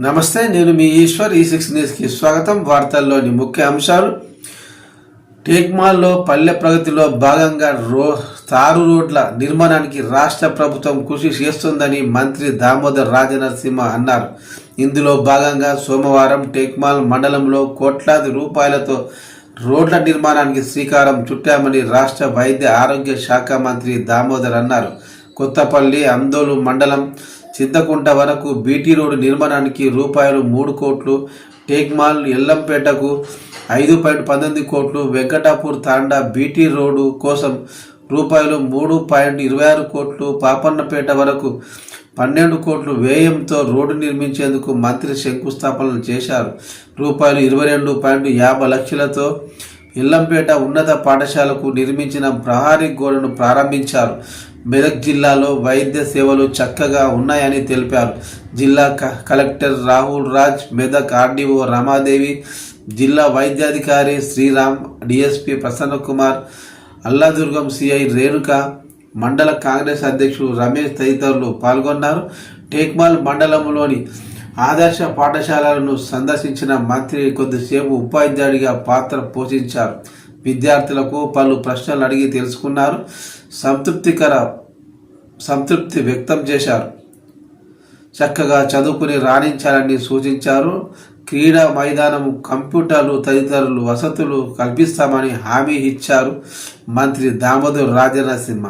నమస్తే నేను మీ ఈశ్వర్ ఈ సిక్స్ న్యూస్కి స్వాగతం. వార్తల్లోని ముఖ్య అంశాలు. టేక్మాల్లో పల్లె ప్రగతిలో భాగంగా రో తారు రోడ్ల నిర్మాణానికి రాష్ట్ర ప్రభుత్వం కృషి చేస్తుందని మంత్రి దామోదర్ రాజనరసింహ అన్నారు. ఇందులో భాగంగా సోమవారం టేక్మాల్ మండలంలో కోట్లాది రూపాయలతో రోడ్ల నిర్మాణానికి శ్రీకారం చుట్టామని రాష్ట్ర వైద్య ఆరోగ్య శాఖ మంత్రి దామోదర్ అన్నారు. కొత్తపల్లి అందోలు మండలం చింతకుంట వరకు బీటీ రోడ్డు నిర్మాణానికి రూపాయలు మూడు కోట్లు టేక్మాల్ ఎల్లంపేటకు ఐదు పాయింట్ పంతొమ్మిది కోట్లు వెంకటాపూర్ తాండా బీటీ రోడ్డు కోసం రూపాయలు మూడు పాయింట్ ఇరవై ఆరు కోట్లు పాపన్నపేట వరకు పన్నెండు కోట్లు వ్యయంతో రోడ్డు నిర్మించేందుకు మంత్రి శంకుస్థాపనలు చేశారు. రూపాయలు ఇరవై రెండు పాయింట్ యాభై లక్షలతో ఇల్లంపేట ఉన్నత పాఠశాలకు నిర్మించిన ప్రహారీ గోడను ప్రారంభించారు. మెదక్ జిల్లాలో వైద్య సేవలు చక్కగా ఉన్నాయని తెలిపారు. జిల్లా క- కలెక్టర్ రాహుల్ రాజ్ మెదక్ ఆర్డీఓ రమాదేవి జిల్లా వైద్యాధికారి శ్రీరామ్ డిఎస్పి ప్రసన్న కుమార్ అల్లాదుర్గం సిఐ రేణుక మండల కాంగ్రెస్ అధ్యక్షుడు రమేష్ తదితరులు పాల్గొన్నారు. టేక్మాల్ మండలంలోని ఆదర్శ పాఠశాలలను సందర్శించిన మంత్రి కొద్దిసేపు ఉపాధ్యాయుడిగా పాత్ర పోషించారు. విద్యార్థులకు పలు ప్రశ్నలు అడిగి తెలుసుకున్నారు. సంతృప్తికర సంతృప్తి వ్యక్తం చేశారు. చక్కగా చదువుకుని రాణించాలని సూచించారు. క్రీడా మైదానం కంప్యూటర్లు తదితరులు వసతులు కల్పిస్తామని హామీ ఇచ్చారు మంత్రి దామోదర్ రాజనరసింహ.